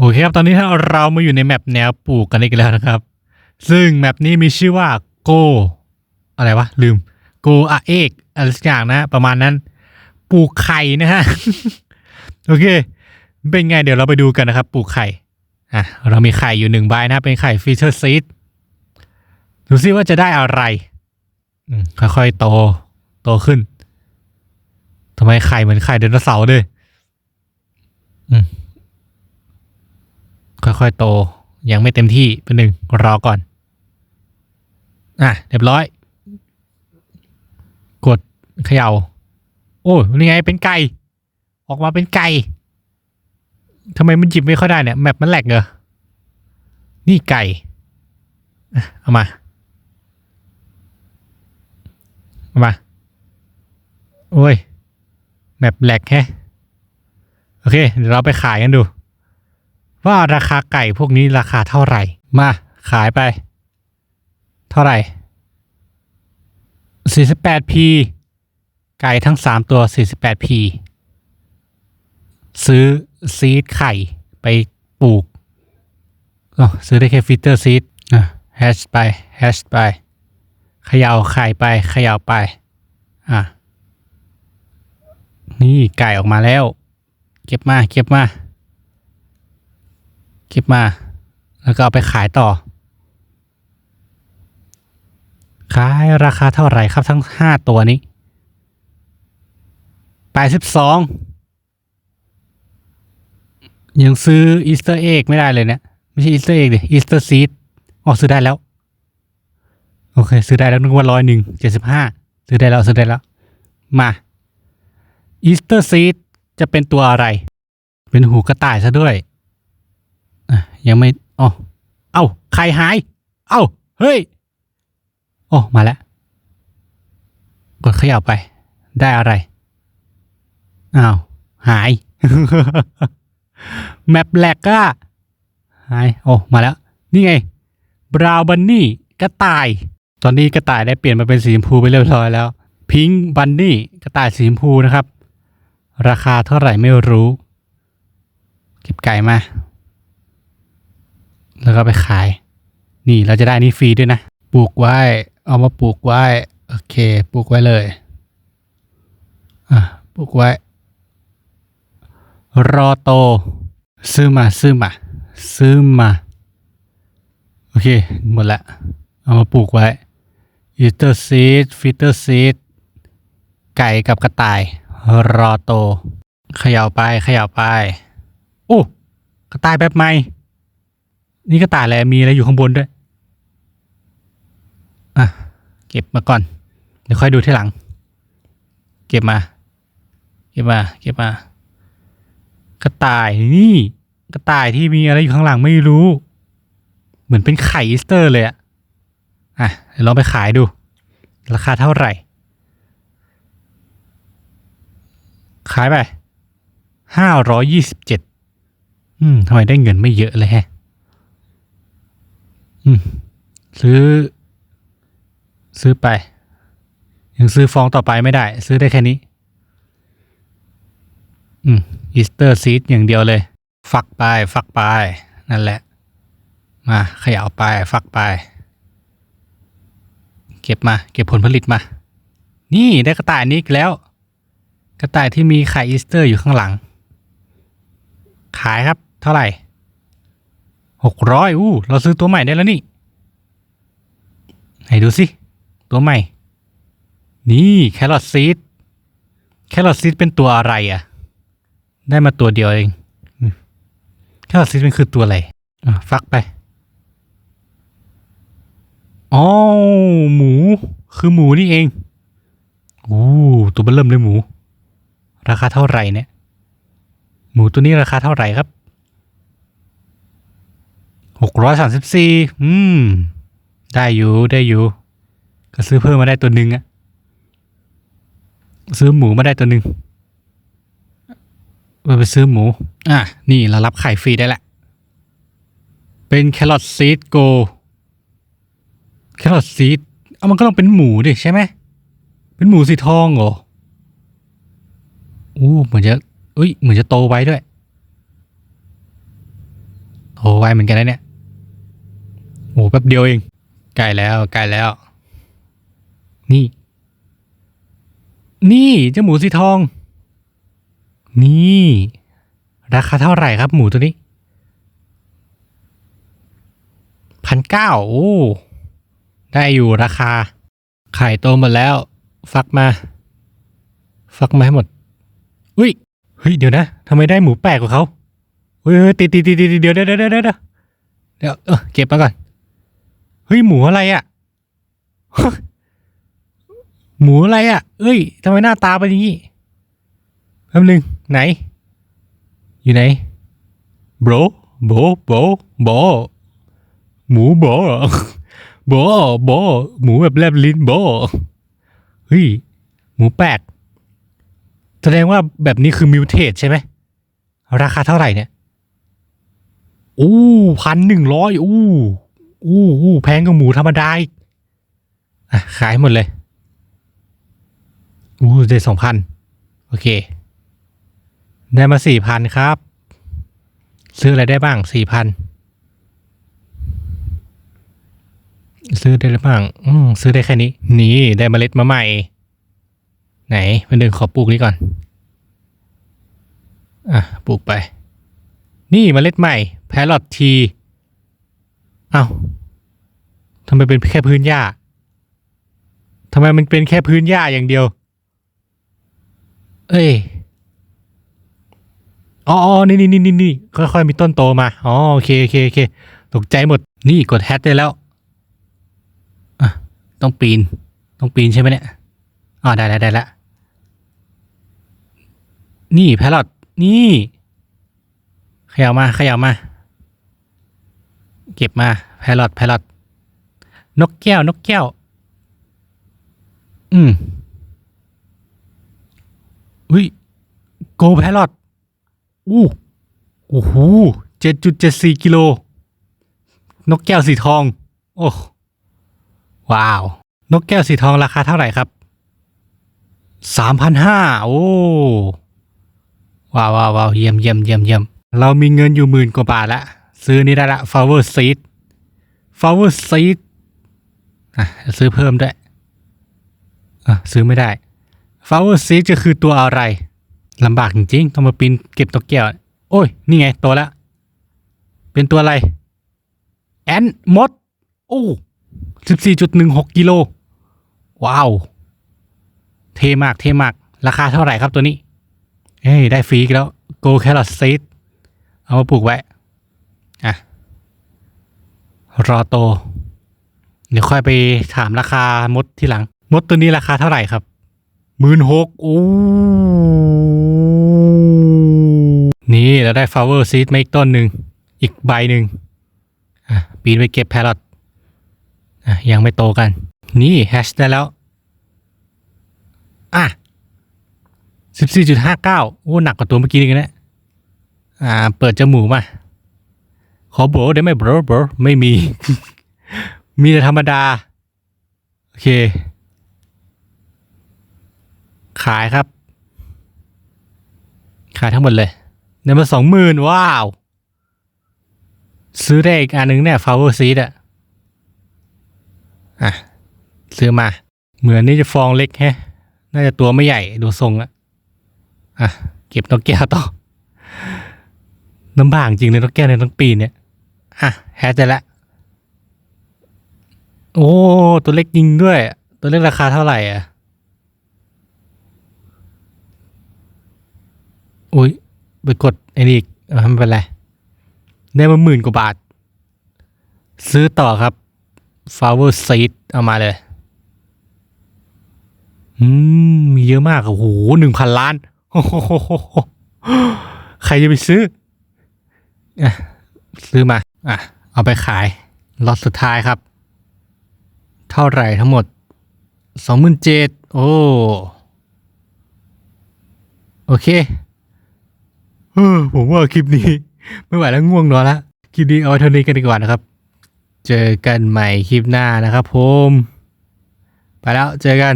โอเคครับ ตอนนี้เรามาอยู่ในแมปแนวปลูกกันอีกแล้วนะครับ ซึ่งแมปนี้มีชื่อว่า Go อะไรวะ ลืม Go อะเอกอะไรสักอย่างนะ ประมาณนั้น ปลูกไข่นะฮะ โอเค เป็นไงเดี๋ยวเราไปดูกันนะครับ ปลูกไข่ อะ เรามีไข่อยู่หนึ่งใบนะ เป็นไข่ฟีเ u อร์ซีดดูซิว่าจะได้อะไร ค่อยๆ โต โตขึ้นทำไมไข่เหมือนไข่ไดโนเสาร์ด้วยอืม ค่อยๆโต ยังไม่เต็มที่เป็นหนึ่งรอก่อน อะเรียบร้อย กดเขย่า โอ้นี่ไงเป็นไก่ ออกมาเป็นไก่ทำไมมันจิบไม่ค่อยได้เนี่ยแมปมันแหลกเหรอนี่ไก่เอามาเอามาโอ้ยแมปแหลกแฮะโอเค เดี๋ยวเราไปขายกันดู ว่าราคาไก่พวกนี้ราคาเท่าไหร่ มาขายไป เท่าไหร่ 48p ไก่ทั้ง 3 ตัว 48p ซื้อซีดไข่ไปปลูกซื้อได้แค่ฟิลเตอร์ซีดอะแฮชไปแฮชไปเขย่าไข่ไปเขย่าไป อะ นี่ไก่ออกมาแล้ว เก็บมา เก็บมา เก็บมา แล้วก็เอาไปขายต่อ ขายราคาเท่าไหร่ครับทั้งห้าตัวนี้แปดสิบสองยังซื้ออีสเตอร์เอ็กไม่ได้เลยเนี่ยไม่ใช่อีสเตอร์เอ็กดิอีสเตอร์ซีดอ๋อซื้อได้แล้ว โอเค ซื้อได้แล้วนึกว่าร้อยหนึ่งเจ็ดสิบห้าซื้อได้แล้วซื้อได้แล้ว มาอีสเตอร์ซีดจะเป็นตัวอะไร เป็นหูกระต่ายซะด้วย ยังไม่อ๋อเอ้าใครหาย เอ้าเฮ้ยโอ้มาแล้ว กดเขยับไป ได้อะไรอ้าวหาย แมปแหลกก็หายโอ้มาแล้ว นี่ไงบราวบันนี่กระต่าย ตอนนี้กระต่ายได้เปลี่ยนมาเป็นสีชมพูไปเรียบร้อยแล้วพิงบันนี่กระต่ายสีชมพูนะครับ ราคาเท่าไหร่ไม่รู้ เก็บไก่มา แล้วก็ไปขาย นี่เราจะได้นี่ฟรีด้วยนะ ปลูกไว้ เอามาปลูกไว้ โอเค ปลูกไว้เลย อะ ปลูกไว้ รอโต ซื้อมา ซื้อมา ซื้อมา โอเค หมดละ เอามาปลูกไว้อีเตอร์ซีดฟิเตอร์ซีดไก่กับกระต่าย รอโต ขย่าไป ขย่าไป โอ้ กระต่ายแบบใหม่ นี่กระต่ายอะไรมีอะไรอยู่ข้างบนด้วย อะ เก็บมาก่อน เดี๋ยวค่อยดูที่หลัง เก็บมา เก็บมา เก็บมา กระต่ายนี่ กระต่ายที่มีอะไรอยู่ข้างหลังไม่รู้ เหมือนเป็นไข่อีสเตอร์เลยอะอะเดี๋ยวลองไปขายดู ราคาเท่าไหร่ ขายไปห้าร้อยยี่สิบเจ็ดอืมทำไมได้เงินไม่เยอะเลยแฮะ ซื้อ ซื้อไป ยังซื้อฟองต่อไปไม่ได้ ซื้อได้แค่นี้ อืมอีสเตอร์ซีดอย่างเดียวเลย ฟักไป ฟักไป นั่นแหละ มาขย่าไป ฟักไป เก็บมา เก็บผลผลิตมา นี่ได้กระต่ายนี้อีกแล้ว กระต่ายที่มีไข่อีสเตอร์อยู่ข้างหลัง ขายครับ เท่าไหร่ หกร้อยอู้เราซื้อตัวใหม่ได้แล้วนี่ไหนดูสิ ตัวใหม่ นี่แครอทซีดแครอทซีดเป็นตัวอะไรอะ่ะ ได้มาตัวเดียวเองแครอทซีดมันคือตัวอะไรอะฟักไปอ๋อหมู คือหมูนี่เองโอ้ตัวเบลเริ่มเลยหมู ราคาเท่าไหร่เนี่ย หมูตัวนี้ราคาเท่าไหร่ครับ หกร้อยสามสิบสี่อืม ได้อยู่ ได้อยู่ ก็ซื้อเพิ่มมาได้ตัวหนึ่งอะซื้อหมูมาได้ตัวหนึ่งเราไปซื้อหมู อะ นี่เรารับไข่ฟรีได้แหละ เป็นแครอทซีดโก แครอทซีด เอามันก็ต้องเป็นหมูดิใช่ไหม เป็นหมูสีทองเหรออู้เหมือนจะเอ้ย เหมือนจะโตไว้ด้วยโอ้ไวเหมือนกันนะเนี่ย อ้แป๊บเดียวเองใกล้แล้วใกล้แล้ว นี่ นี่เจ้าหมูสีทอง นี่ ราคาเท่าไหร่ครับหมูตัวนี้พันเก้าโอ้ได้อยู่ราคา ไข่โตหมดแล้ว ฟักมา ฟักมาให้หมดอุ้ยเฮ้ยเดี๋ยวนะทำไมได้หมูแปลกกว่าเขาเฮ้ยติดติดติดติดเดี๋ยวเดี๋ยวเดี๋ยวเดี๋ยวเดี๋ยวเดี๋ยวเออเก็บมาก่อน เฮ้ยหมูอะไรอะ หมูอะไรอะ เอ้ยทำไมหน้าตาเป็นอย่างนี้แป๊บนึงไหน อยู่ไหน bro bro bro bro หมูบอเหรอบอบอหมูแบบแลบลิ้นบอเฮ้ยหมูแปลกแสดงว่าแบบนี้คือมิวเทสใช่ไหม ราคาเท่าไหร่เนี่ย อู้พันหนึ่งร้อยอู้ อู้อู้แพงกว่าหมูธรรมดาอีกอะขายหมดเลย อู้ได้สองพันโอเค ได้มาสี่พันครับ ซื้ออะไรได้บ้างสี่พันซื้อได้หรือเปล่าอืมซื้อได้แค่นี้ นี่ได้เมล็ดมาใหม่ ไหนมันเดินขอปลูกนี้ก่อน อะ ปลูกไป นี่เมล็ดใหม่ แพรอทที อ้าทำไมเป็นแค่พื้นหญ้าทำไมมันเป็นแค่พื้นหญ้าอย่างเดียว เอ้ยอ๋ออ๋อนี่นี่นี่นี่ค่อยๆมีต้นโตมา อ๋อ โอเค โอเค โอเค ตกใจหมด นี่กดแฮชได้แล้ว อะ ต้องปีน ต้องปีนใช่ไหมเนี่ย อ๋อ ได้แล้วได้แล้วนี่แพรอทนี่ ขย่ามา ขย่ามา เก็บมาแพรอทแพรอทนกแก้วนกแก้ว อืมอุ้ยโกแพรอทอู้โอ้โหเจ็ดจุดเจ็ดสี่กิโล นกแก้วสีทอง โอ้ว้าว นกแก้วสีทองราคาเท่าไหร่ครับสามพันห้าโอ้ว้าวว้าวว้าวเยี่ยมเยี่ยมเยี่ยมเยี่ยมเรามีเงินอยู่หมื่นกว่าบาทละ ซื้อนี่ได้ละ flower seed flower seed อะซื้อเพิ่มด้วยอะซื้อไม่ได้ flower seed จะคือตัวอะไรลำบากจริงๆ ต้องมาปีนเก็บนกแก้ว โอ้ย นี่ไงโตัวละ เป็นตัวอะไร แอนมด โอ้สิบสี่จุดหนึ่งหกกิโล ว้าว เทมาก เทมาก ราคาเท่าไหร่ครับตัวนี้ เอ้ย ได้ฟรีแล้ว Go Carrot Seed เอามาปลูกไว้ อะ รอโต เดี๋ยวค่อยไปถามราคามดที่หลัง มดตัวนี้ราคาเท่าไหร่ครับหมื่นหกโอ้นี่เราได้ flower seed มาอีกต้นหนึ่ง อีกใบหนึ่งอะปีนไปเก็บแพรอทอะยังไม่โตกัน นี่แฮชได้แล้ว อะสิบสี่จุดห้าเก้าโอ้หนักกว่าตัวเมื่อกี้นี่กันนะอ่า เปิดจมูกมา ขอโบรได้ไหมโบรโบรไม่มี มีแต่ธรรมดา โอเค ขายครับ ขายทั้งหมดเลยได้มาสองหมื่นว้าว ซื้อได้อีกอันหนึ่งเนี่ย flower seed อะอะ ซื้อมา เหมือนนี่จะฟองเล็กแฮะ น่าจะตัวไม่ใหญ่ดูทรงอะอะ เก็บนกแก้วต่อลำบากจริงเลยนกแก้วในทั้งปีเนี่ย อะแฮชได้ละ โอ้ ตัวเล็กจริงด้วย ตัวเล็กราคาเท่าไหร่อะ อุ้ยไปกดไอ้นี่อีกเออไม่เป็นไร ได้มาหมื่นกว่าบาท ซื้อต่อครับ flower seed เอามาเลย อืม มีเยอะมากโอ้โหหนึ่งพันล้าน โอ้โหใครจะไปซื้อ อะ ซื้อมา อะ เอาไปขายล็อตสุดท้ายครับ เท่าไหร่ทั้งหมดสองหมื่นเจ็ดโอ้ โอเคเออผมว่าคลิปนี้ ไม่ไหวแล้วง่วงนอนละคลิปนี้เอาไว้เท่านี้กันดีกว่านะครับ เจอกันใหม่คลิปหน้านะครับผม ไปแล้วเจอกัน